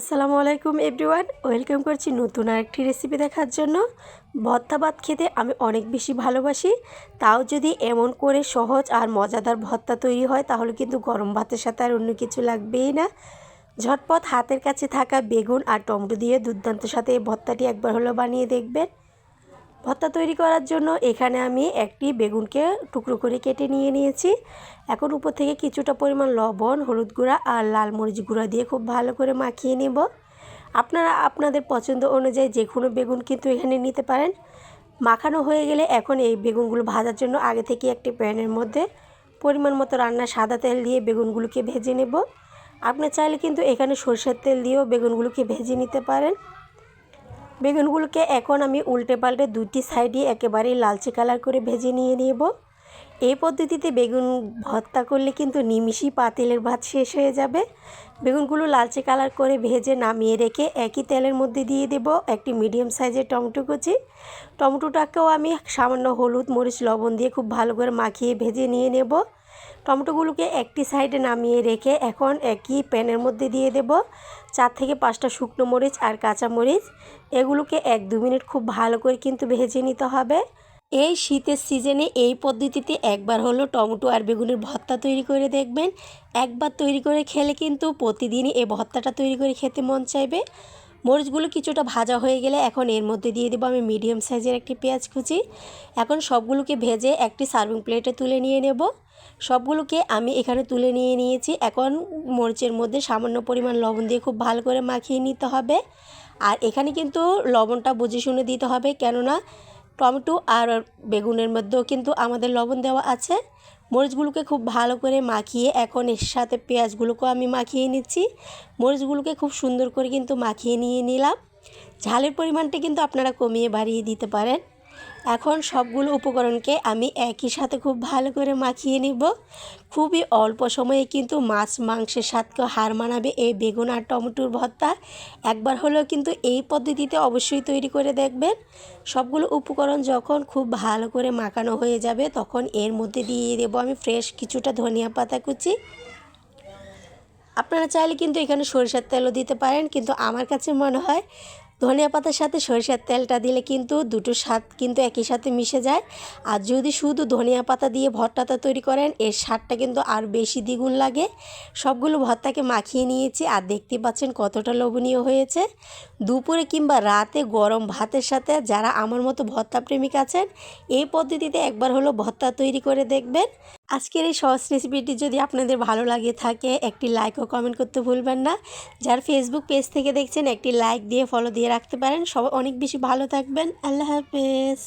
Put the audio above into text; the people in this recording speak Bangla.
আসসালামু আলাইকুম এভরিওয়ান, ওয়েলকাম করছি নতুন আরেকটি রেসিপি দেখার জন্য। ভর্তা ভাত খেতে আমি অনেক বেশি ভালোবাসি, তাও যদি এমন করে সহজ আর মজাদার ভর্তা তৈরি হয়, তাহলে কিন্তু গরম ভাতের সাথে আর অন্য কিছু লাগবেই না। ঝটপট হাতের কাছে থাকা বেগুন আর টমেটো দিয়ে দুর্দান্ত সাথে এই ভর্তাটি একবার হলো বানিয়ে দেখবেন। ভর্তা তৈরি করার জন্য এখানে আমি একটি বেগুনকে টুকরো করে কেটে নিয়ে নিয়েছি। এখন উপর থেকে কিছুটা পরিমাণ লবণ, হলুদ গুঁড়া আর লাল মরিচ গুঁড়া দিয়ে খুব ভালো করে মাখিয়ে নেব। আপনারা, আপনাদের পছন্দ অনুযায়ী যে কোনো বেগুন কিন্তু এখানে নিতে পারেন। মাখানো হয়ে গেলে এখন এই বেগুনগুলো ভাজার জন্য আগে থেকে একটি প্যানের মধ্যে পরিমাণ মতো রান্না সাদা তেল দিয়ে বেগুনগুলোকে ভেজে নেব। আপনি চাইলে কিন্তু এখানে সরষের তেল দিয়েও বেগুনগুলোকে ভেজে নিতে পারেন। বেগুনগুলোকে এখন আমি উল্টে পাল্টে দুটি সাইডে একেবারে লালচে কালার করে ভেজে নিয়ে নেব। এই পদ্ধতিতে বেগুন ভর্তা করলে কিন্তু নিমিষই পাতিলের ভাত শেষ হয়ে যাবে। বেগুনগুলো লালচে কালার করে ভেজে নামিয়ে রেখে একই তেলের মধ্যে দিয়ে দেব একটি মিডিয়াম সাইজের টমেটো কুচি। টমেটোটাকেও আমি সামান্য হলুদ, মরিচ, লবণ দিয়ে খুব ভালো করে মাখিয়ে ভেজে নিয়ে নেব। টমেটোগুলোকে একটি সাইডে নামিয়ে রেখে এখন একই প্যানের মধ্যে দিয়ে দেব চার থেকে পাঁচটা শুকনো মরিচ আর কাঁচা মরিচ। এগুলোকে এক দু মিনিট খুব ভালো করে কিন্তু ভেজে নিতে হবে। এই শীতের সিজনে এই পদ্ধতিতে একবার হলো টমেটো আর বেগুনের ভর্তা তৈরি করে দেখবেন। একবার তৈরি করে খেলে কিন্তু প্রতিদিনই এই ভর্তাটা তৈরি করে খেতে মন চাইবে। মরিচগুলো কিছুটা ভাজা হয়ে গেলে এখন এর মধ্যে দিয়ে দেবো আমি মিডিয়াম সাইজের একটি পেঁয়াজ কুচি। এখন সবগুলোকে ভেজে একটি সার্ভিং প্লেটে তুলে নিয়ে নেব। সবগুলোকে আমি এখানে তুলে নিয়ে নিয়েছি। এখন মরিচের মধ্যে সামান্য পরিমাণ লবণ দিয়ে খুব ভালো করে মাখিয়ে নিতে হবে। আর এখানে কিন্তু লবণটা বুঝে শুনে দিতে হবে। কেননা টমেটো আর বেগুনের মধ্যেও কিন্তু আমাদের লবণ দেওয়া আছে। মরিচগুলোকে খুব ভালো করে মাখিয়ে এখন এর সাথে পেঁয়াজগুলোকেও আমি মাখিয়ে নিচ্ছি। মরিচগুলোকে খুব সুন্দর করে কিন্তু মাখিয়ে নিয়ে নিলাম। ঝালের পরিমাণটা কিন্তু আপনারা কমিয়ে বাড়িয়ে দিতে পারেন। এখন সবগুলো উপকরণকে আমি একই সাথে খুব ভালো করে মাখিয়ে নিব। খুবই অল্প সময়ে কিন্তু মাছ মাংসের স্বাদকে হার মানাবে এই বেগুন আর টমেটোর ভর্তা। একবার হলেও কিন্তু এই পদ্ধতিতে অবশ্যই তৈরি করে দেখবেন। সবগুলো উপকরণ যখন খুব ভালো করে মাখানো হয়ে যাবে তখন এর মধ্যে দিয়ে দেবো আমি ফ্রেশ কিছুটা ধনিয়া পাতা কুচি। আপনারা চাইলে কিন্তু এখানে সরিষার তেলও দিতে পারেন, কিন্তু আমার কাছে মনে হয় ধনিয়া পাতার সাথে সরিষার তেলটা দিলে কিন্তু দুটো স্বাদ কিন্তু একই সাথে মিশে যায়। আর যদি শুধু ধনিয়া পাতা দিয়ে ভর্তাটা তৈরি করেন, এর স্বাদটা কিন্তু আর বেশি দ্বিগুণ লাগে। সবগুলো ভর্তাকে মাখিয়ে নিয়েছি আর দেখতে পাচ্ছেন কতটা লোভনীয় হয়েছে। দুপুরে কিংবা রাতে গরম ভাতের সাথে যারা আমার মতো ভর্তা প্রেমিক আছেন, এই পদ্ধতিতে একবার হলো ভর্তা তৈরি করে দেখবেন। আজকের এই সহজ রেসিপিটি যদি আপনাদের ভালো লাগে থাকে, একটি লাইক ও কমেন্ট করতে ভুলবেন না। যার ফেসবুক পেজ থেকে দেখছেন, একটি লাইক দিয়ে ফলো দিয়ে রাখতে পারেন। সব অনেক বেশি ভালো থাকবেন। আল্লাহ হাফেজ।